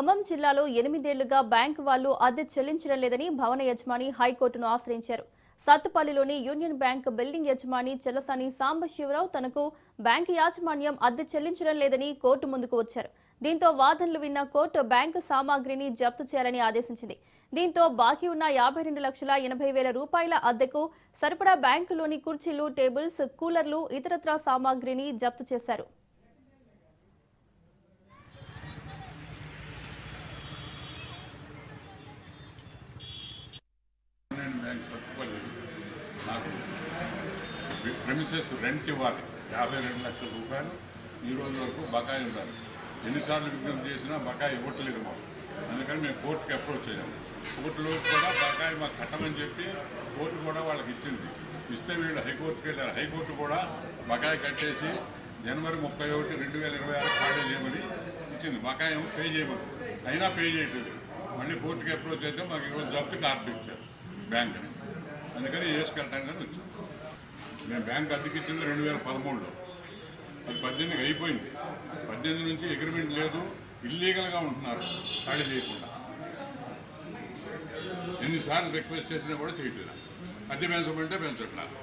ఖమ్మం జిల్లాలో ఎనిమిదేళ్ళుగా బ్యాంకు వాళ్ళు అద్దె చెల్లించడం లేదని భవన యజమాని హైకోర్టును ఆశ్రయించారు. సత్తుపల్లిలోని యూనియన్ బ్యాంక్ బిల్డింగ్ యజమాని చెలసాని సాంబశివరావు తనకు బ్యాంకు యాజమాన్యం అద్దె చెల్లించడం లేదని కోర్టు ముందుకు వచ్చారు. దీంతో వాదనలు విన్న కోర్టు బ్యాంకు సామాగ్రిని జప్తు చేయాలని ఆదేశించింది. దీంతో బాకీ ఉన్న యాభై రెండు లక్షల ఎనభై వేల రూపాయల అద్దెకు సరిపడా బ్యాంకులోని కుర్చీలు టేబుల్స్ కూలర్లు ఇతరత్రా సామాగ్రిని జప్తు చేశారు యూనియన్ బ్యాంక్ సత్తుపల్లి నాకు ప్రెమిసెస్ రెంట్ ఇవ్వాలి. యాభై రెండు లక్షల రూపాయలు. ఈ రోజు వరకు బకాయి ఉండాలి. ఎన్నిసార్లు విజ్ఞప్తి చేసినా బకాయి ఇవ్వట్లేదు మాకు. అందుకని మేము కోర్టుకి అప్రోచ్ అయ్యాము కోర్టులో కూడా బకాయి మాకు కట్టమని చెప్పి కోర్టు కూడా వాళ్ళకి ఇచ్చింది. ఇస్తే వీళ్ళు హైకోర్టుకి వెళ్ళారు. హైకోర్టు కూడా బకాయి కట్టేసి జనవరి ముప్పై ఒకటి రెండు వేల ఇరవై ఆరు ఖాళీ చేయమని ఇచ్చింది. బకాయి ఏమో పే చేయమని. అయినా పే చేయట్లేదు. మళ్ళీ కోర్టుకి అప్రోచ్ అయితే మాకు ఈరోజు జప్తుకి ఆర్డర్ ఇచ్చారు. బ్యాంకుని అందుకని వేసుకెళ్ళటానికి వచ్చాం నేను బ్యాంక్ అద్దెకిచ్చింది రెండు వేల పదమూడులో. అది పద్దెనిమిదికి అయిపోయింది. పద్దెనిమిది నుంచి అగ్రిమెంట్ లేదు. ఇల్లీగల్గా ఉంటున్నారు. ఖాళీ చేయకుండా. ఎన్నిసార్లు రిక్వెస్ట్ చేసినా కూడా చేయట్లేదు. అద్దె పెంచమంటే పెంచట్లేదు